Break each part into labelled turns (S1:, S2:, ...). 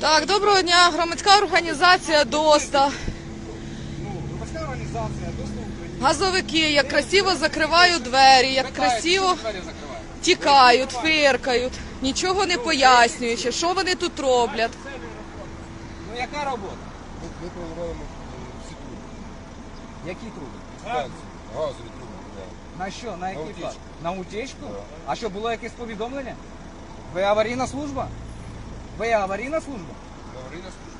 S1: Так, доброго дня. Громадська організація ДОСТА.
S2: Громадська організація, доступ Україні.
S1: Газовики, як красиво закривають двері, як красиво тікають, фиркають, нічого не пояснюючи, що вони тут роблять.
S2: Ну яка робота?
S3: Ми прориваємо всі труби.
S2: Які труби?
S3: Газові труби.
S2: На що? На факт? На утічку? А що, було якесь повідомлення? Ви аварійна служба? Ви аварійна служба?
S3: Аварійна служба.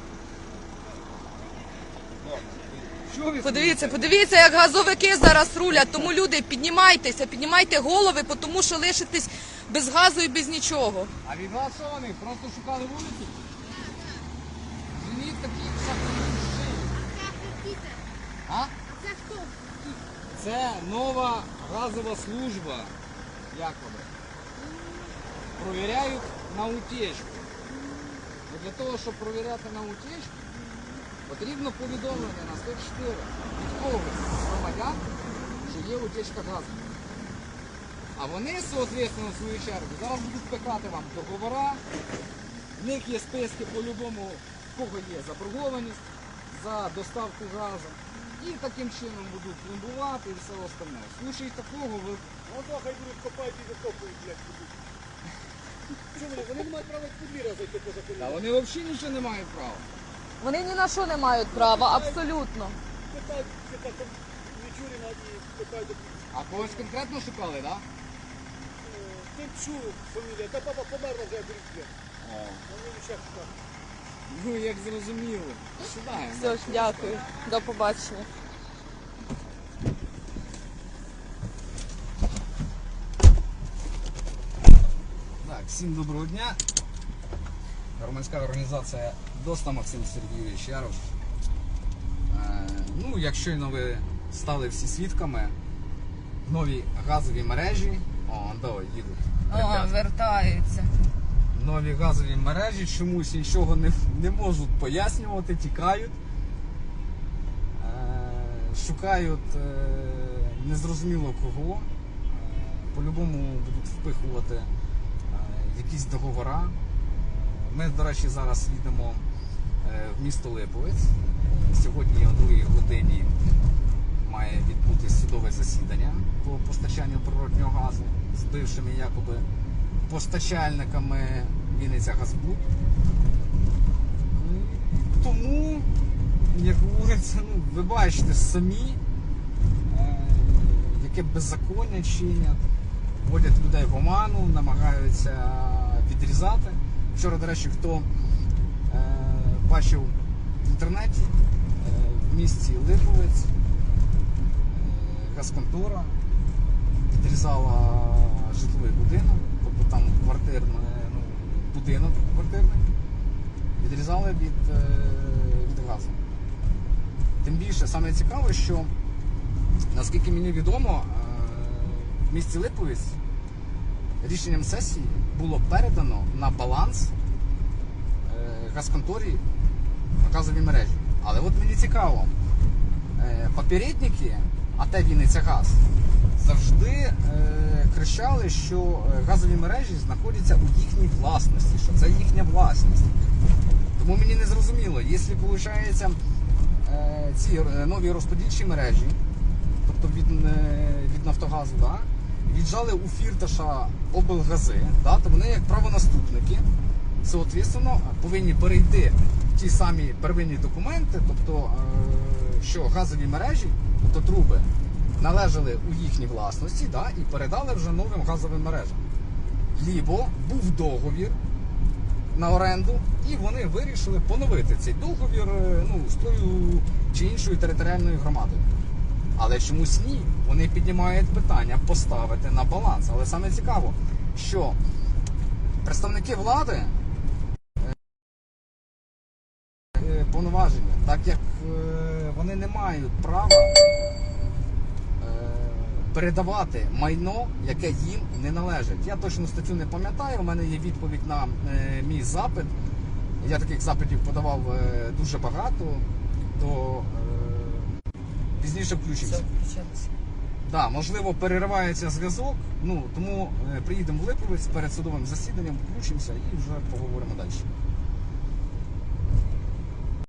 S2: Що ви
S1: Подивіться, подивіться, як газовики зараз рулять. Тому люди, піднімайтеся, піднімайте голови, бо тому що лишитесь без газу і без нічого.
S2: А від вас що вони? Просто шукали вулицю? Женіть такі шахти. А? Це нова газова служба. Якоби. Провіряють на утечку. Для того, щоб провіряти на утечку, потрібно повідомлення на 104 від когось громадян, що є утечка газу. А вони, соответственно, в свою чергу, зараз будуть пекати вам договора. В них є списки по-любому, в кого є заборгованість за доставку газу. І таким чином будуть пломбувати і все остальне. В случаї такого ви
S4: Ну хай будуть копати і викопують, блядь, будуть. Чому вони? Не мають права подвір'я зайти по закону.
S2: Та вони взагалі нічого не мають права.
S1: Вони ні на що не мають права, абсолютно.
S4: Питають, яка там Мічуріна і питають,
S2: А когось конкретно шукали, так? Да?
S4: Тимчу фамілія, та папа померла вже брідня. Вони ще шукають.
S2: Ну, як зрозуміло. Сідаємо.
S1: Все, дякую. До побачення.
S2: Так, всім доброго дня. Громадська організація Доста Максим Сергійович Яров. Е, ну, як щойно ви стали всі свідками, нові газові мережі. О, давай, їдуть. ребята.
S1: вертаються.
S2: Нові газові мережі чомусь нічого не, не можуть пояснювати, тікають. Е, шукають е, незрозуміло кого. Е, по-любому будуть впихувати якісь договори. Ми, до речі, зараз їдемо е, в місто Липовець. Сьогодні о 2 годині має відбутися судове засідання по постачанню природнього газу з бившими якоби постачальниками Вінниця Газбуд. Тому, як говориться, ну, ви бачите самі, е, яке беззаконня чинять, вводять людей в оману, намагаються відрізати. Вчора, до речі, хто е, бачив в інтернеті е, в місті Липовець, е, газконтора відрізала житловий будинок, тобто там квартирний ну, будинок квартирний, відрізали від, від газу. Тим більше, саме цікаве, що наскільки мені відомо, в місті Липовець рішенням сесії було передано на баланс е, газконторі газові мережі. Але от мені цікаво, е, попередники АТ Вінниця Газ завжди е, кричали, що газові мережі знаходяться у їхній власності, що це їхня власність. Тому мені не зрозуміло, якщо виходить ці нові розподільчі мережі, тобто від, від Нафтогазу, да, віджали у фірташа облгази, да, то вони як правонаступники, соответственно, повинні перейти ті самі первинні документи, тобто, е, що газові мережі, тобто труби, належали у їхній власності да, і передали вже новим газовим мережам. Лібо був договір на оренду, і вони вирішили поновити цей договір е, ну, з тою чи іншою територіальною громадою. Але чомусь ні. Вони піднімають питання поставити на баланс. Але саме цікаво, що представники влади е, повноваження, так як е, вони не мають права е, передавати майно, яке їм не належить. Я точно статтю не пам'ятаю. У мене є відповідь на е, мій запит. Я таких запитів подавав е, дуже багато, пізніше включимося. Да, можливо, переривається зв'язок. Ну тому е, приїдемо в Липовець перед судовим засіданням, включимося і вже поговоримо далі.